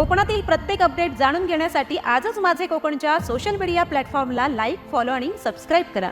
कोकणातील प्रत्येक अपडेट जाणून घेण्यासाठी आजच माझे कोकणच्या सोशल मीडिया प्लॅटफॉर्मला लाईक फॉलो आणि सबस्क्राईब करा.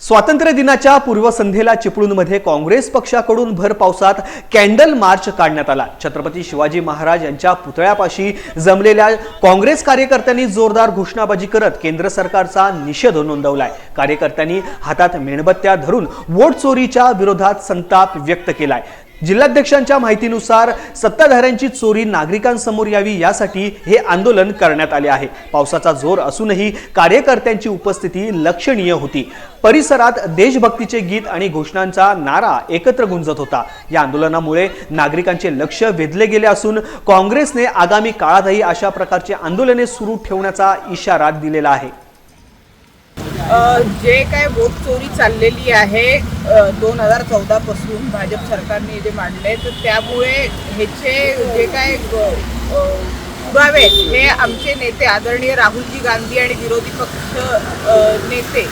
स्वातंत्र्य दिनाच्या पूर्वसंध्येला चिपळूणमध्ये काँग्रेस पक्षाकडून भर पावसात कॅन्डल मार्च काढण्यात आला. छत्रपती शिवाजी महाराज यांच्या पुतळ्यापाशी जमलेल्या काँग्रेस कार्यकर्त्यांनी जोरदार घोषणाबाजी करत केंद्र सरकारचा निषेध नोंदवलाय. कार्यकर्त्यांनी हातात मेणबत्त्या धरून वोट चोरीच्या विरोधात संताप व्यक्त केलाय. जिल्हाध्यक्षांच्या माहितीनुसार सत्ताधाऱ्यांची चोरी नागरिकांसमोर यावी यासाठी हे आंदोलन करण्यात आले आहे. पावसाचा जोर असूनही कार्यकर्त्यांची उपस्थिती लक्षणीय होती. परिसरात देशभक्तीचे गीत आणि घोषणांचा नारा एकत्र गुंजत होता. या आंदोलनामुळे नागरिकांचे लक्ष वेधले गेले असून काँग्रेसने आगामी काळातही अशा प्रकारची आंदोलने सुरू ठेवण्याचा इशारा दिलेला आहे. जे काय वोट चोरी चाललेली आहे दोन हजार चौदा पासून भाजप सरकारने जे मांडले तर त्यामुळे ह्याचे जे काय पुरावे हे आमचे नेते आदरणीय राहुलजी गांधी आणि विरोधी पक्ष नेते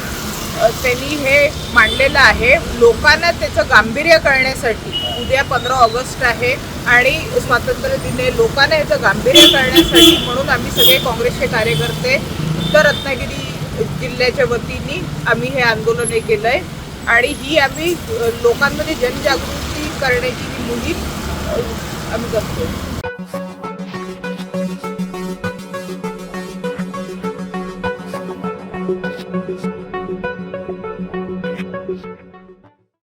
त्यांनी हे मांडलेलं आहे. लोकांना त्याचं गांभीर्य करण्यासाठी उद्या पंधरा ऑगस्ट आहे आणि स्वातंत्र्य दिन आहे लोकांना याचं गांभीर्य करण्यासाठी म्हणून आम्ही सगळे काँग्रेसचे कार्यकर्ते उत्तर रत्नागिरी जिल्ह्याच्या वतीने आम्ही हे आंदोलन हे केलं आहे आणि ही आम्ही लोकांमध्ये जनजागृती करण्याची ही मोहीम आम्ही करतो